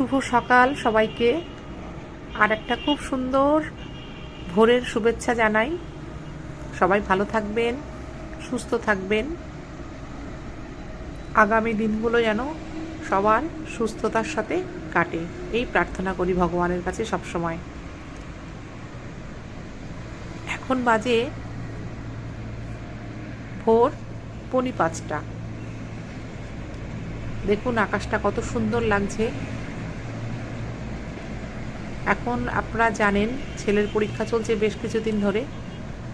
শুভ সকাল সবাইকে। আর একটা খুব সুন্দর ভোরের শুভেচ্ছা জানাই। সবাই ভালো থাকবেন, সুস্থ থাকবেন। আগামী দিনগুলো যেন সবার সুস্থতার সাথে কাটে। এই প্রার্থনা করি ভগবানের কাছে সবসময়। এখন বাজে ভোর পনি পাঁচটা। দেখুন আকাশটা কত সুন্দর লাগছে। এখন আপনারা জানেন, ছেলের পরীক্ষা চলছে বেশ কিছুদিন ধরে।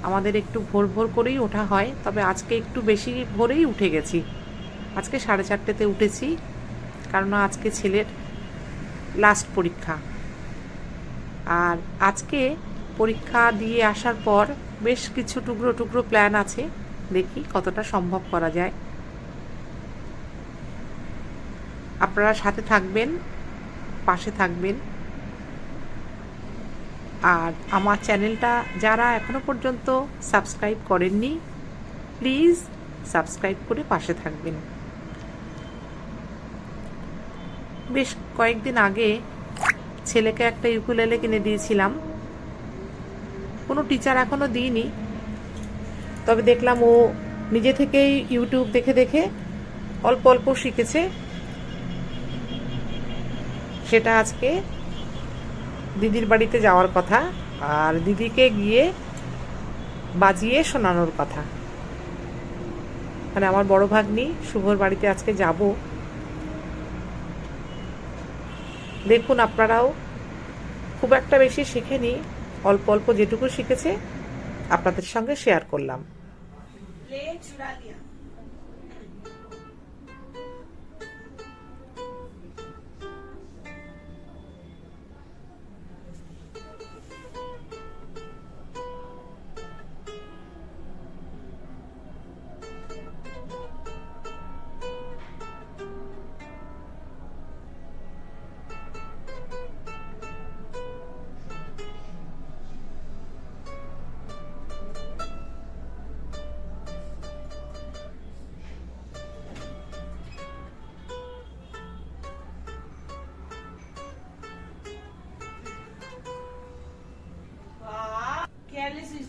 আমাদের একটু ভোর ভোর করেই ওঠা হয়, তবে আজকে একটু বেশি ভোরেই উঠে গেছি। আজকে সাড়ে চারটেতে উঠেছি কারণ আজকে ছেলের লাস্ট পরীক্ষা। আর আজকে পরীক্ষা দিয়ে আসার পর বেশ কিছু টুকরো টুকরো প্ল্যান আছে, দেখি কতটা সম্ভব করা যায়। আপনারা সাথে থাকবেন, পাশে থাকবেন। আর আমার চ্যানেলটা যারা এখনও পর্যন্ত সাবস্ক্রাইব করেননি, প্লিজ সাবস্ক্রাইব করে পাশে থাকবেন। বেশ কয়েকদিন আগে ছেলেকে একটা ইউকুলেলে কিনে দিয়েছিলাম। কোনো টিচার এখনও দিইনি। তবে দেখলাম ও নিজে থেকেই ইউটিউব দেখে দেখে অল্প অল্প শিখেছে। সেটা আজকে দিদির বাড়িতে যাওয়ার কথা আর দিদিকে গিয়ে বাজিয়ে শোনানোর কথা। মানে আমার বড় ভাগ্নি শুভর বাড়িতে আজকে যাব। দেখুন আপনারাও খুব একটা বেশি শিখেনি, অল্প অল্প যেটুকু শিখেছে আপনাদের সঙ্গে শেয়ার করলাম।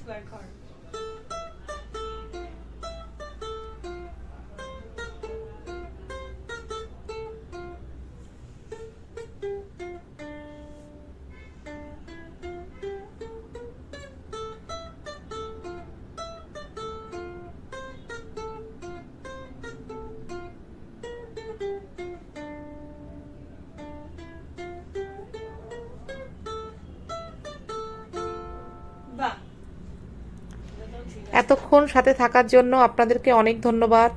That card. এতক্ষণ সাথে থাকার জন্য আপনাদেরকে অনেক ধন্যবাদ।